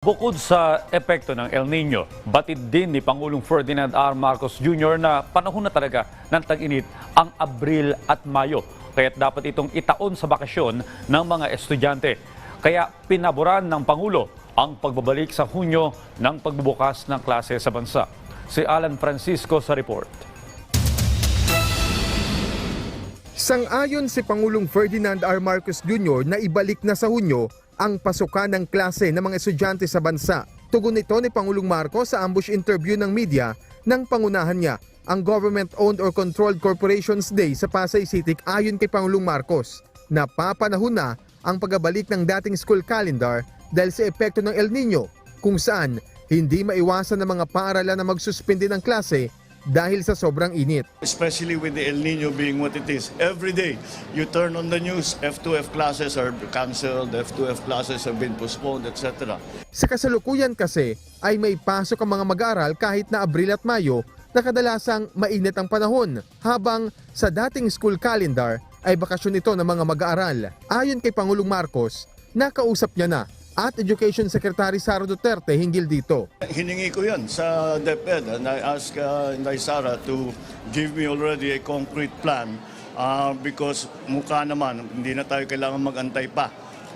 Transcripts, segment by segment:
Bukod sa epekto ng El Nino, batid din ni Pangulong Ferdinand R. Marcos Jr. na panahon na talaga ng tag-init ang Abril at Mayo. Kaya't dapat itong itaon sa bakasyon ng mga estudyante. Kaya pinaboran ng Pangulo ang pagbabalik sa Hunyo ng pagbubukas ng klase sa bansa. Si Alan Francisco sa report. Sang-ayon si Pangulong Ferdinand R. Marcos Jr. na ibalik na sa Hunyo ang pasukan ng klase ng mga estudyante sa bansa. Tugon nito ni Pangulong Marcos sa ambush interview ng media nang pangunahan niya ang Government-Owned or Controlled Corporations Day sa Pasay City ayon kay Pangulong Marcos. Napapanahon na ang pagbabalik ng dating school calendar dahil sa epekto ng El Nino kung saan hindi maiwasan ng mga paaralan na magsuspindi ng klase dahil sa sobrang init. especially with the El Nino being what it is. Every day, you turn on the news, F2F classes are cancelled, F2F classes have been postponed, etc. Sa kasalukuyan kasi ay may pasok ang mga mag-aaral kahit na Abril at Mayo na kadalasang mainit ang panahon habang sa dating school calendar ay bakasyon ito ng mga mag-aaral. Ayon kay Pangulong Marcos, nakausap niya na at Education Secretary Sara Duterte hinggil dito. Hiningi ko yan sa DepEd and I asked uh, Inday Sara to give me already a concrete plan uh, because mukha naman, hindi na tayo kailangan mag-antay pa.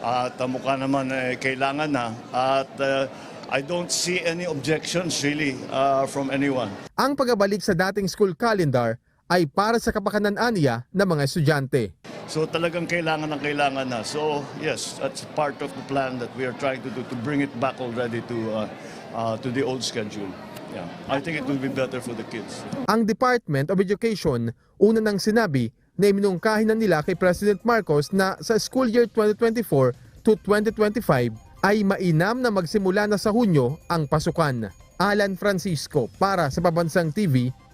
At uh, mukha naman eh, kailangan na. At uh, I don't see any objections really uh, from anyone. Ang pagbabalik sa dating school calendar ay para sa kapakanan aniya ng mga estudyante. So talagang kailangan ng kailangan na. So yes, that's part of the plan that we are trying to do to bring it back already to uh, uh, to the old schedule. Yeah, I think it will be better for the kids. Ang Department of Education una nang sinabi na iminungkahin na nila kay President Marcos na sa school year 2024 to 2025 ay mainam na magsimula na sa Hunyo ang pasukan. Alan Francisco para sa Pabansang TV